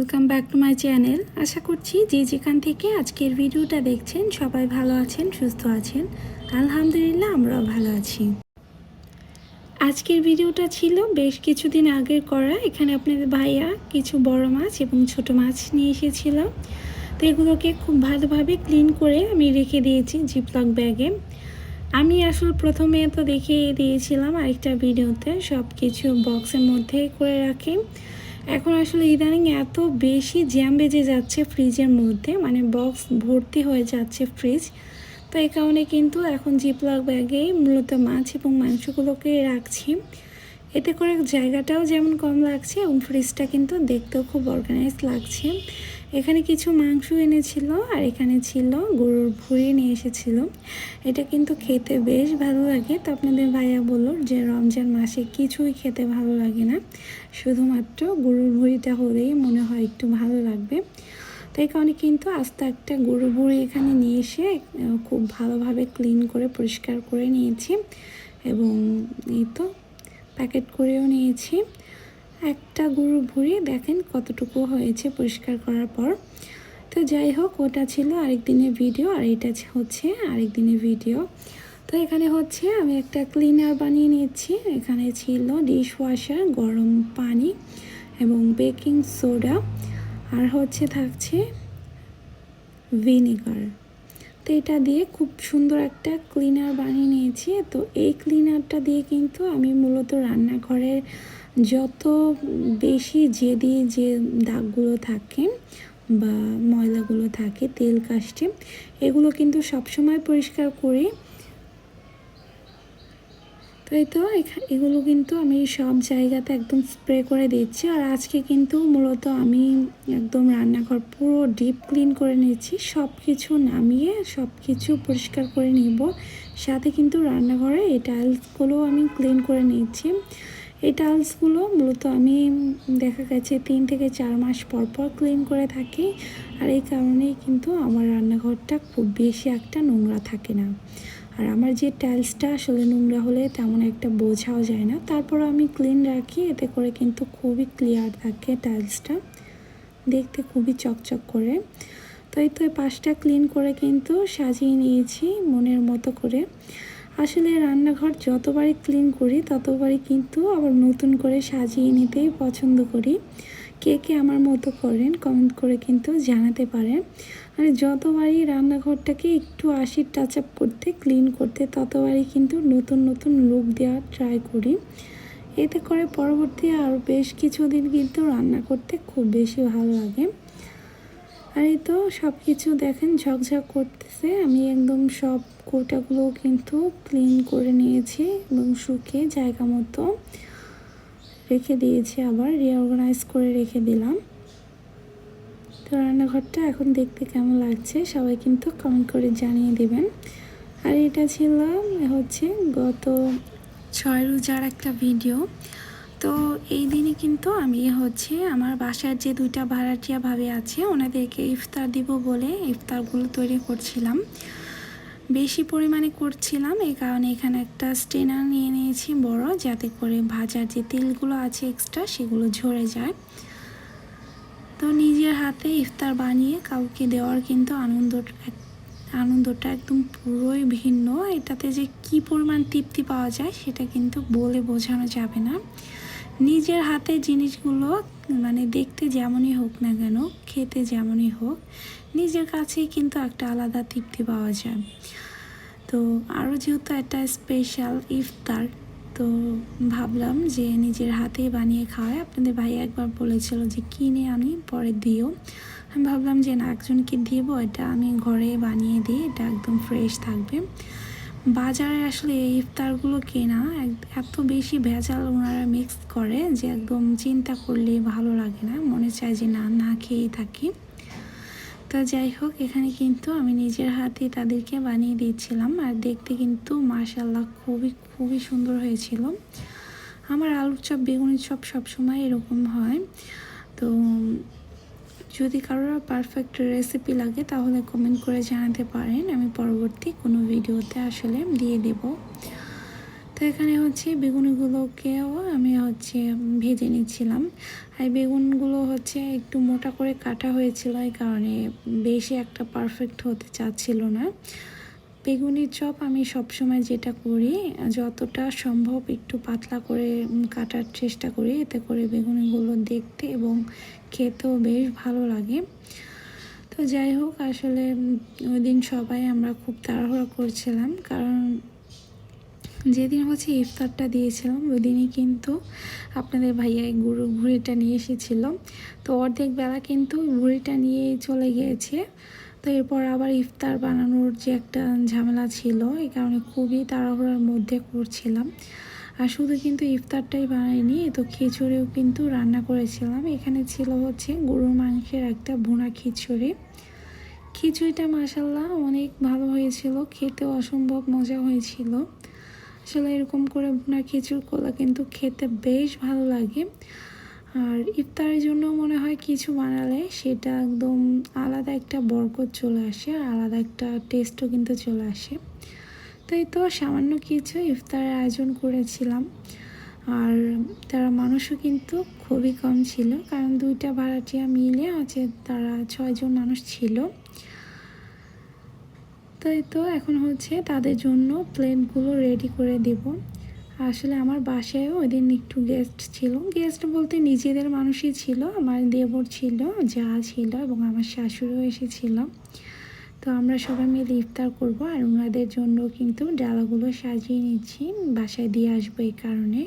Back to my channel আশা করছি যে যেখান থেকে আজকের ভিডিওটা দেখছেন, সবাই ভালো আছেন, সুস্থ আছেন। আলহামদুলিল্লাহ, আমরাও ভালো আছি। আজকের ভিডিওটা ছিল বেশ কিছুদিন আগের করা। এখানে আপনাদের ভাইয়া কিছু বড় মাছ এবং ছোট মাছ নিয়ে এসেছিল। তো এগুলোকে খুব ভালোভাবে ক্লিন করে আমি রেখে দিয়েছি জিপলক ব্যাগে আমি আসলে প্রথমে তো দেখিয়ে দিয়েছিলাম আরেকটা ভিডিওতে সব কিছু বক্সের মধ্যে করে রাখি। এখন আসলে ইদানিং এত বেশি জ্যাম বেজে যাচ্ছে ফ্রিজের মধ্যে মানে বক্স ভর্তি হয়ে যাচ্ছে ফ্রিজ তো এই কারণে কিন্তু এখন জিপলক ব্যাগেই মূলত মাছ এবং মাংসগুলোকে রাখছি। এতে করে জায়গাটাও যেমন কম লাগছে এবং ফ্রিজটা কিন্তু দেখতেও খুব অর্গানাইজ লাগছে। এখানে কিছু মাংস এনেছিল আর এখানে ছিল গরুর ভুঁড়ি নিয়ে এসেছিল। এটা কিন্তু খেতে বেশ ভালো লাগে। তো আপনাদের ভাইয়া বলল যে রমজান মাসে কিছুই খেতে ভালো লাগে না। শুধুমাত্র গরুর ভুঁড়িটা হলেই মনে হয় একটু ভালো লাগবে। তো এই কারণে কিন্তু আস্তে একটা গরু ভুঁড়ি এখানে নিয়ে এসে খুব ভালোভাবে ক্লিন করে, পরিষ্কার করে নিয়েছি। এবং এই তো প্যাকেট করেও নিয়েছি। একটা গরুর ভুঁড়ি, দেখেন কতটুকু হয়েছে পরিষ্কার করার পর। তো যাই হোক, ওটা ছিল আরেক দিনের ভিডিও আর এটা হচ্ছে আরেক দিনের ভিডিও। তো এখানে হচ্ছে আমি একটা ক্লিনার বানিয়ে নিচ্ছি এখানে ছিল ডিশ ওয়াশার গরম পানি এবং বেকিং সোডা আর হচ্ছে থাকছে ভিনেগার তো এটা দিয়ে খুব সুন্দর একটা ক্লিনার বানিয়ে নিয়েছি। তো এই ক্লিনারটা দিয়ে কিন্তু আমি মূলত রান্নাঘরের যত বেশি যে দিয়ে যে দাগগুলো থাকে বা ময়লাগুলো থাকে, তেল কাস্টে, এগুলো কিন্তু সবসময় পরিষ্কার করি তো এই তো এগুলো কিন্তু আমি সব জায়গাতে একদম স্প্রে করে দিচ্ছি। আর আজকে কিন্তু মূলত আমি একদম রান্নাঘর পুরো ডিপ ক্লিন করে নিচ্ছি সব কিছু নামিয়ে সব কিছু পরিষ্কার করে নিব। সাথে কিন্তু রান্নাঘরে এই টাইলসগুলো আমি ক্লিন করে নিচ্ছি এই টাইলসগুলো মূলত আমি দেখা গেছে তিন থেকে চার মাস পর পর ক্লিন করে থাকি। আর এই কারণেই কিন্তু আমার রান্নাঘরটা খুব বেশি একটা নোংরা থাকে না। আর আমার যে টাইলসটা আসলে নোংরা হলে তেমন একটা বোঝাও যায় না। তারপর আমি ক্লিন রাখি, এতে করে কিন্তু খুবই ক্লিয়ার থাকে টাইলসটা। দেখতে খুবই চকচক করে। তো এই তো পাশটা ক্লিন করে কিন্তু সাজিয়ে নিয়েছি মনের মতো করে। আসলে রান্নাঘর যতবারই ক্লিন করি, ততবারই কিন্তু আবার নতুন করে সাজিয়ে নিতেই পছন্দ করি। কে কে আমার মতো করেন কমেন্ট করে কিন্তু জানাতে পারেন। মানে যতবারই রান্নাঘরটাকে একটু আশির টাচ আপ করতে ক্লিন করতে, ততবারই কিন্তু নতুন নতুন লুক দেওয়ার ট্রাই করি। এতে করে পরবর্তী আর বেশ কিছুদিন কিন্তু রান্না করতে খুব বেশি ভালো লাগে। আর এই তো সব কিছু দেখেন ঝকঝক করতেছে। আমি একদম সব কোটাগুলো কিন্তু ক্লিন করে নিয়েছি এবং শুকিয়ে জায়গা মতো রেখে দিয়েছি আবার রিঅর্গানাইজ করে রেখে দিলাম। তো রান্নাঘরটা এখন দেখতে কেমন লাগছে সবাই কিন্তু কমেন্ট করে জানিয়ে দেবেন। আর এটা ছিল হচ্ছে গত ছয় রোজার একটা ভিডিও তো এই দিনে কিন্তু আমি হচ্ছে আমার বাসার যে দুইটা ভাড়াটিয়া ভাবে আছে, ওনাদেরকে ইফতার দিব বলে ইফতারগুলো তৈরি করছিলাম। বেশি পরিমাণে করছিলাম, এই কারণে এখানে একটা স্টেনার নিয়ে নিয়েছি বড়, যাতে করে ভাজার যে তেলগুলো আছে এক্সট্রা সেগুলো ঝরে যায়। তো নিজের হাতে ইফতার বানিয়ে কাউকে দেওয়ার কিন্তু আনন্দ আনন্দটা একদম পুরোই ভিন্ন। এটাতে যে কি পরিমাণ তৃপ্তি পাওয়া যায় সেটা কিন্তু বলে বোঝানো যাবে না। নিজের হাতে জিনিসগুলো মানে দেখতে যেমনই হোক না কেন, খেতে যেমনই হোক, নিজের কাছেই কিন্তু একটা আলাদা তৃপ্তি পাওয়া যায়। তো আরও যেহেতু একটা স্পেশাল ইফতার তো ভাবলাম যে নিজের হাতেই বানিয়ে খাওয়াই আপনাদের ভাই একবার বলেছিল যে, কিনে আমি পরে দিও। আমি ভাবলাম যে, না, একজনকে দিব, এটা আমি ঘরে বানিয়ে দিই, এটা একদম ফ্রেশ থাকবে। বাজারে আসলে এই ইফতারগুলো কেনা এত বেশি ভেজাল ওনারা মিক্স করে যে, একদম চিন্তা করলে ভালো লাগে না। মনে চায় যে, না না খেয়েই থাকি। তো যাই হোক, এখানে কিন্তু আমি নিজের হাতে তাদেরকে বানিয়ে দিয়েছিলাম। আর দেখতে কিন্তু মাশাল্লাহ খুবই খুবই সুন্দর হয়েছিল। আমার আলুর চপ, বেগুনের চপ সবসময় এরকম হয়। তো যদি কারোর পারফেক্ট রেসিপি লাগে, তাহলে কমেন্ট করে জানাতে পারেন। আমি পরবর্তী কোনো ভিডিওতে আসলে দিয়ে দেব। তো এখানে হচ্ছে বেগুনগুলোকেও আমি হচ্ছে ভেজে নিচ্ছিলাম। আর বেগুনগুলো হচ্ছে একটু মোটা করে কাটা হয়েছিল এই কারণে বেশি একটা পারফেক্ট হতে চাচ্ছিল না। বেগুনির চপ আমি সবসময় যেটা করি, যতটা সম্ভব একটু পাতলা করে কাটার চেষ্টা করি, এতে করে বেগুনিগুলো দেখতে এবং খেতেও বেশ ভালো লাগে। তো যাই হোক, আসলে ওই দিন সবাই আমরা খুব তাড়াহুড়া করছিলাম, কারণ যেদিন হচ্ছে ইফতারটা দিয়েছিলাম ওই দিনই কিন্তু আপনাদের ভাইয়া গুরু ঘুড়িটা নিয়ে এসেছিল। তো অর্ধেক বেলা কিন্তু ঘুড়িটা নিয়ে চলে গিয়েছে। তো এরপর আবার ইফতার বানানোর যে একটা ঝামেলা ছিল, এই কারণে খুবই তাড়াহুড়ার মধ্যে করছিলাম। আর শুধু কিন্তু ইফতারটাই বানাইনি তো খিচুড়িও কিন্তু রান্না করেছিলাম। এখানে ছিল হচ্ছে গরুর মাংসের একটা ভুনা খিচুড়ি। খিচুড়িটা মাসাল্লাহ অনেক ভালো হয়েছিল খেতে অসম্ভব মজা হয়েছিল। আসলে এরকম করে ভুনা খিচুড়ি কলা, কিন্তু খেতে বেশ ভালো লাগে। আর ইফতারের জন্য মনে হয় কিছু বানালে সেটা একদম আলাদা একটা বরকত চলে আসে আর আলাদা একটা টেস্টও কিন্তু চলে আসে। তো এই তো সামান্য কিছু ইফতারের আয়োজন করেছিলাম। আর তারা মানুষও কিন্তু খুবই কম ছিল, কারণ দুইটা ভাড়াটিয়া মিলে আছে তারা ছয়জন মানুষ ছিল। তো এই তো এখন হচ্ছে তাদের জন্য প্লেটগুলো রেডি করে দেব। আসলে আমার বাসায়ও ওই দিন একটু গেস্ট ছিল। গেস্ট বলতে নিজেদের মানুষই ছিল, আমার দেবর ছিল, যা ছিল এবং আমার শাশুড়িও এসেছিল। তো আমরা সবাই মিলে ইফতার করব আর ওনাদের জন্য কিন্তু ডালাগুলো সাজিয়ে নিচ্ছি, বাসায় দিয়ে আসব এই কারণে।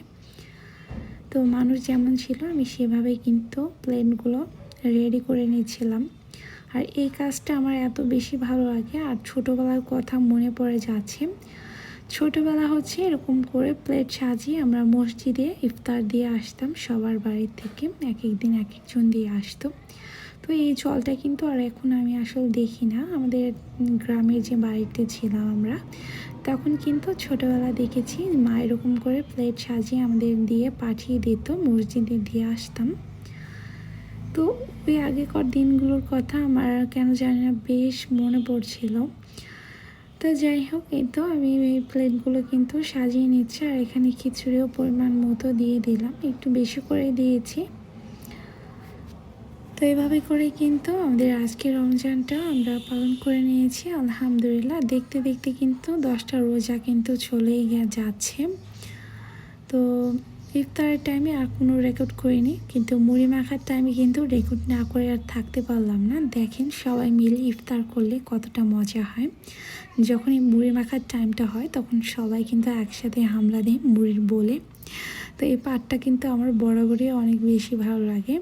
তো মানুষ যেমন ছিল, আমি সেভাবেই কিন্তু প্লেনগুলো রেডি করে নিচ্ছিলাম আর এই কাজটা আমার এত বেশি ভালো লাগে। আর ছোটোবেলার কথা মনে পড়ে যাচ্ছে। ছোটোবেলা হচ্ছে এরকম করে প্লেট সাজিয়ে আমরা মসজিদে ইফতার দিয়ে আসতাম সবার বাড়ির থেকে। এক এক দিন এক একজন দিয়ে আসতো। তো এই জলটা কিন্তু আর এখন আমি আসলে দেখি না। আমাদের গ্রামের যে বাড়িতে ছিলাম আমরা, তখন কিন্তু ছোটোবেলা দেখেছি মা এরকম করে প্লেট সাজিয়ে আমাদের দিয়ে পাঠিয়ে দিত, মসজিদে দিয়ে আসতাম। তো ওই আগেকার দিনগুলোর কথা আমার কেন জানি না বেশ মনে পড়ছিল। তো যাই হোক, এই তো আমি এই প্লেটগুলো কিন্তু সাজিয়ে নিচ্ছি আর এখানে খিচুড়িও পরিমাণ মতো দিয়ে দিলাম, একটু বেশি করে দিয়েছি। তো এইভাবে করে কিন্তু আমাদের আজকে রমজানটা আমরা পালন করে নিয়েছি, আলহামদুলিল্লাহ। দেখতে দেখতে কিন্তু দশটা রোজা কিন্তু চলেই যাচ্ছে। তো ইফতারের টাইমে আর কোনো রেকর্ড করিনি, কিন্তু মুড়ি মাখার টাইমে কিন্তু রেকর্ড না করে আর থাকতে পারলাম না। দেখেন সবাই মিলে ইফতার করলে কতটা মজা হয়। যখন এই মুড়ি মাখার টাইমটা হয়, তখন সবাই কিন্তু একসাথে হামলা দেয় মুড়ির বলে। তো এই পাটটা কিন্তু আমার বরাবরই অনেক বেশি ভালো লাগে।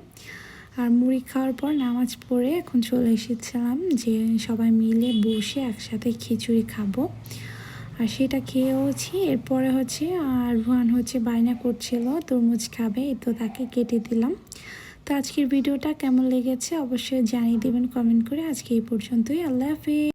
আর মুড়ি খাওয়ার পর নামাজ পড়ে এখন চলে এসেছিলাম যে সবাই মিলে বসে একসাথে খিচুড়ি খাব। আর সেটা খেয়েওছি। এরপরে হচ্ছে, আর রুহান হচ্ছে বায়না করছিল, তরমুজ খাবে তো তাকে কেটে দিলাম। তো আজকের ভিডিওটা কেমন লেগেছে অবশ্যই জানিয়ে দেবেন, কমেন্ট করে। আজকে এই পর্যন্তই, আল্লাহ হাফিজ।